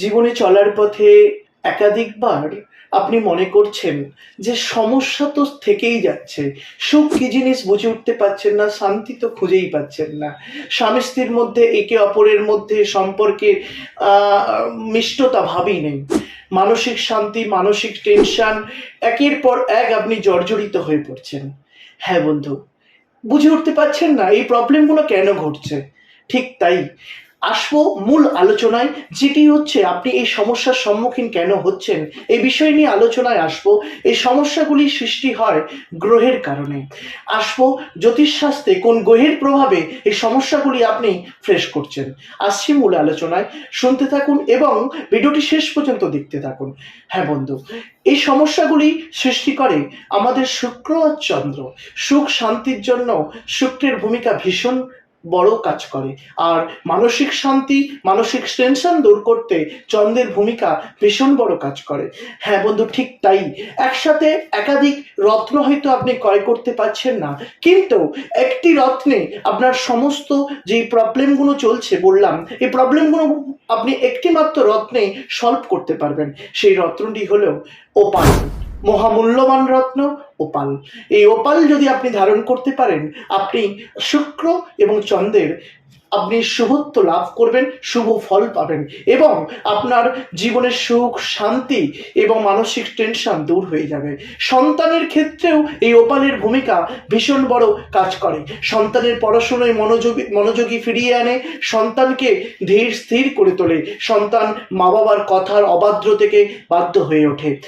জীবনে চলার পথে একাধিকবার আপনি মনে করছেন যে সমস্যা তো থেকেই যাচ্ছে। সুখ কি জিনিস বুঝে উঠতে পারছেন না, শান্তি তো খুঁজেই পাচ্ছেন না। স্বামী স্ত্রীর মধ্যে, একে অপরের মধ্যে সম্পর্কে মিষ্টতা ভাবই নেই। মানসিক শান্তি, মানসিক টেনশন, একের পর এক আপনি জর্জরিত হয়ে পড়ছেন। হ্যাঁ বন্ধু, বুঝে উঠতে পারছেন না এই প্রবলেমগুলো কেন ঘটছে? ঠিক তাই। আসব মূল আলোচনায়, যেটি হচ্ছে আপনি এই সমস্যার সম্মুখীন কেন হচ্ছেন, এই বিষয় নিয়ে আলোচনায় আসব। এই সমস্যাগুলি সৃষ্টি হয় গ্রহের কারণে। আসব জ্যোতিষশাস্ত্রে কোন গ্রহের প্রভাবে এই সমস্যাগুলি আপনি ফ্রেশ করছেন। আসছি মূল আলোচনায়। শুনতে থাকুন এবং ভিডিওটি শেষ পর্যন্ত দেখতে থাকুন। হ্যাঁ বন্ধু, এই সমস্যাগুলি সৃষ্টি করে আমাদের শুক্র আর চন্দ্র। সুখ, শান্তির জন্য শুক্রের ভূমিকা ভীষণ বড় কাজ করে। আর মানসিক শান্তি, মানসিক টেনশন দূর করতে চন্দ্রের ভূমিকা ভীষণ বড় কাজ করে। হ্যাঁ বন্ধু, ঠিক তাই। একসাথে একাধিক রত্ন হয়তো আপনি ক্রয় করতে পারছেন না, কিন্তু একটি রত্নে আপনার সমস্ত যেই প্রবলেমগুলো চলছে, বললাম, এই প্রবলেমগুলো আপনি একটি মাত্র রত্নে সলভ করতে পারবেন। সেই রত্নটি হলো ওপাল মহামূল্যবান রত্ন, ওপাল। এই ওপাল যদি আপনি ধারণ করতে পারেন, আপনি শুক্র এবং চন্দ্রের আপনি শুভত্ব লাভ করবেন, শুভ ফল পাবেন এবং আপনার জীবনের সুখ, শান্তি এবং মানসিক টেনশন দূর হয়ে যাবে। সন্তানের ক্ষেত্রেও এই ওপালের ভূমিকা ভীষণ বড় কাজ করে। সন্তানের পড়াশোনায় মনোযোগী মনোযোগী ফিরিয়ে আনে, সন্তানকে ধীর স্থির করে তোলে। সন্তান মা বাবার কথার অবাধ্য থেকে বাধ্য হয়ে ওঠে।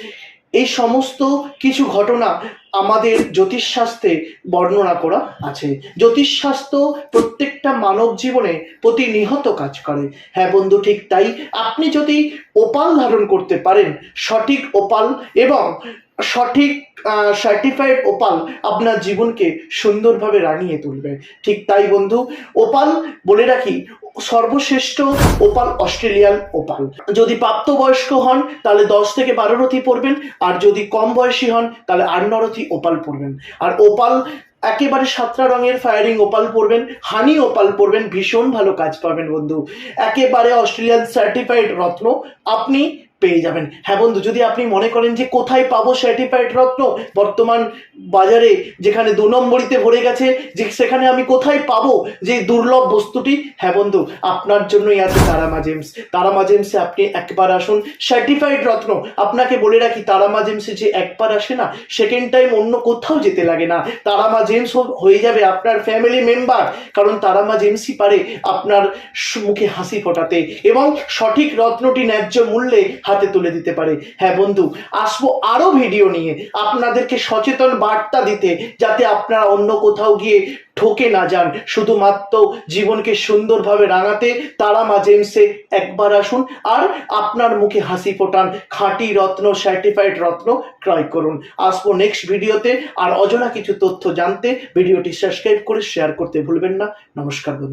এই সমস্ত কিছু ঘটনা আমাদের জ্যোতিষশাস্ত্রে বর্ণনা করা আছে। জ্যোতিষশাস্ত্র প্রত্যেকটা মানব জীবনে প্রতিনিহত কাজ করে। হ্যাঁ বন্ধু, ঠিক তাই। আপনি যদি ওপাল ধারণ করতে পারেন, সঠিক ওপাল এবং সঠিক সার্টিফাইড ওপাল আপনার জীবনকে সুন্দরভাবে রাঙিয়ে তুলবে। ঠিক তাই বন্ধু ওপাল বলে রাখি, সর্বশ্রেষ্ঠ ওপাল অস্ট্রেলিয়ান ওপাল যদি প্রাপ্তবয়স্ক হন, তাহলে দশ থেকে বারো রথি পড়বেন, আর যদি কম বয়সী হন, তাহলে আট নরথি ওপাল পড়বেন। আর ওপাল একেবারে সাতটা রঙের ফায়ারিং ওপাল পড়বেন হানি ওপাল পরবেন ভীষণ ভালো কাজ পাবেন বন্ধু। একেবারে অস্ট্রেলিয়ান সার্টিফাইড রত্ন, আপনি পেয়ে যাবেন। হ্যাঁ বন্ধু, যদি আপনি মনে করেন যে কোথায় পাবো সার্টিফাইড রত্ন, বর্তমান বাজারে যেখানে দু নম্বরিতে ভরে গেছে, যে সেখানে আমি কোথায় পাবো যে দুর্লভ বস্তুটি হ্যাঁ বন্ধু, আপনার জন্যই আছে তারামা জেমস। তারামা জেমসে আপনি একবার আসুন সার্টিফাইড রত্ন, আপনাকে বলে রাখি, তারামা জেমসে যে একবার আসে না সেকেন্ড টাইম অন্য কোথাও যেতে লাগে না। তারামা জেমস হয়ে যাবে আপনার ফ্যামিলি মেম্বার কারণ তারামা জেমসই পারে আপনার মুখে হাসি ফোটাতে। এবং সঠিক রত্নটি ন্যায্য মূল্যে হাতে তুলে দিতে পারে। হ্যাঁ বন্ধু, আসব আরও ভিডিও নিয়ে। আপনাদেরকে সচেতন বার্তা দিতে, যাতে আপনারা অন্য কোথাও গিয়ে ঠকে না যান। শুধুমাত্র জীবনকে সুন্দরভাবে রাঙাতে তারা মা জেমসে একবার আসুন আর আপনার মুখে হাসি ফোটান, খাঁটি রত্ন সার্টিফাইড রত্ন ক্রয় করুন। আসব নেক্সট ভিডিওতে আর অজানা কিছু তথ্য জানতে ভিডিওটি সাবস্ক্রাইব করে শেয়ার করতে ভুলবেন না। নমস্কার বন্ধু।